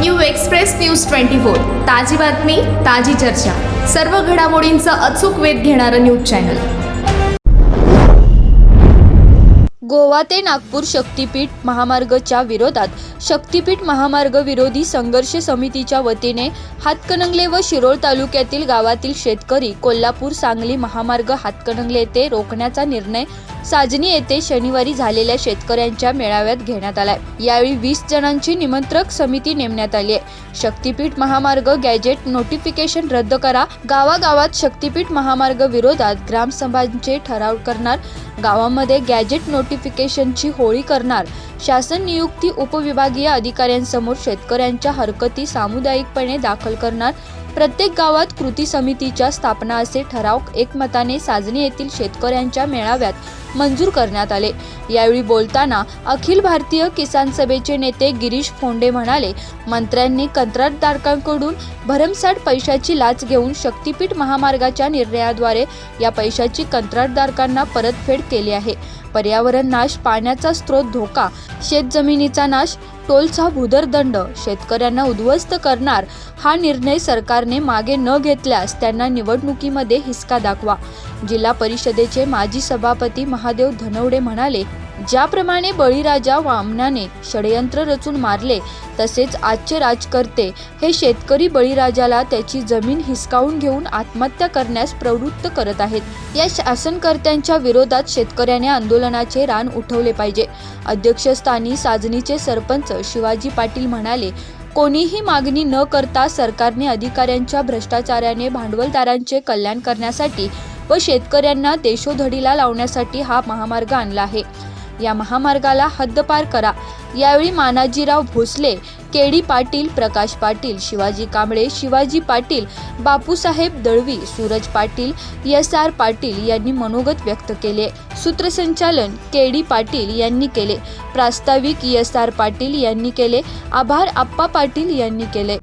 New express news twenty four. ताजी बातमी ताजी चर्चा. सर्व घडामोडींचा अचूक वेध घेणारं न्यूज चॅनल. गोवा ते नागपूर शक्तीपीठ महामार्गच्या विरोधात शक्तीपीठ महामार्ग विरोधी संघर्ष समितीच्या वतीने हातकणंगले व शिरोळ तालुक्यातील गावातील शेतकरी कोल्हापूर सांगली महामार्ग हातकणंगले येथे रोखण्याचा निर्णय साजनी येथे शनिवारी झालेल्या शेतकऱ्यांच्या मेळाव्यात घेण्यात आलाय. यावेळी वीस जणांची निमंत्रक समिती नेमण्यात आली आहे. शक्तीपीठ महामार्ग गॅजेट नोटिफिकेशन रद्द करा. गावागावात शक्तीपीठ महामार्ग विरोधात ग्रामसभांचे ठराव करणार. गावामध्ये गॅजेट नोटिफिकेशनची होळी करणार. शासन नियुक्ती उपविभागीय अधिकाऱ्यांसमोर शेतकऱ्यांच्या हरकती सामुदायिकपणे दाखल करणार. प्रत्येक गावात कृती समितीच्या स्थापना असे ठराव एकमताने साजनी येथील शेतकऱ्यांच्या मेळाव्यात मंजूर करण्यात आले. यावेळी बोलताना अखिल भारतीय किसान सभेचे नेते गिरीश फोंडे म्हणाले मंत्र्यांनी कंत्राटदारकांकडून भरमसाठ पैशाची लाच घेऊन शक्तीपीठ महामार्गाच्या निर्णयाद्वारे या पैशाची कंत्राटदारकांना परतफेड केली आहे. पर्यावरण नाश पाण्याचा स्रोत धोका शेतजमिनीचा नाश टोलचा भूदरदंड. शेतकऱ्यांना उद्ध्वस्त करणार हा निर्णय सरकारने मागे न घेतल्यास त्यांना निवडणुकीमध्ये हिसका दाखवा. जिल्हा परिषदेचे माजी सभापती महादेव धनवडे म्हणाले ज्याप्रमाणे बळीराजा वामनाने षडयंत्र रचून मारले तसेच आजचे राजकर्ते हे शेतकरी बळीराजाला त्याची जमीन हिसकावून घेऊन आत्महत्या करण्यास प्रवृत्त करत आहेत. या शासनकर्त्यांच्या विरोधात शेतकऱ्याने आंदोलनाचे रान उठवले पाहिजे. अध्यक्षस्थानी साजनीचे सरपंच शिवाजी पाटील म्हणाले कोणीही मागणी न करता सरकारने अधिकाऱ्यांच्या भ्रष्टाचाराने भांडवलदारांचे कल्याण करण्यासाठी व शेतकऱ्यांना देशोधडीला लावण्यासाठी हा महामार्ग आणला आहे. या महामार्गाला हद्दपार करा. यावेळी Manajirao Bhosale KD Patil Prakash Patil Shivaji Kamble Shivaji Patil Bapusaheb Dalvi Suraj Patil S R Patil यांनी मनोगत व्यक्त केले. सूत्रसंचालन के डी पाटील यांनी केले. प्रास्ताविक एस आर पाटील यांनी केले. आभार आप्पा पाटील यांनी केले.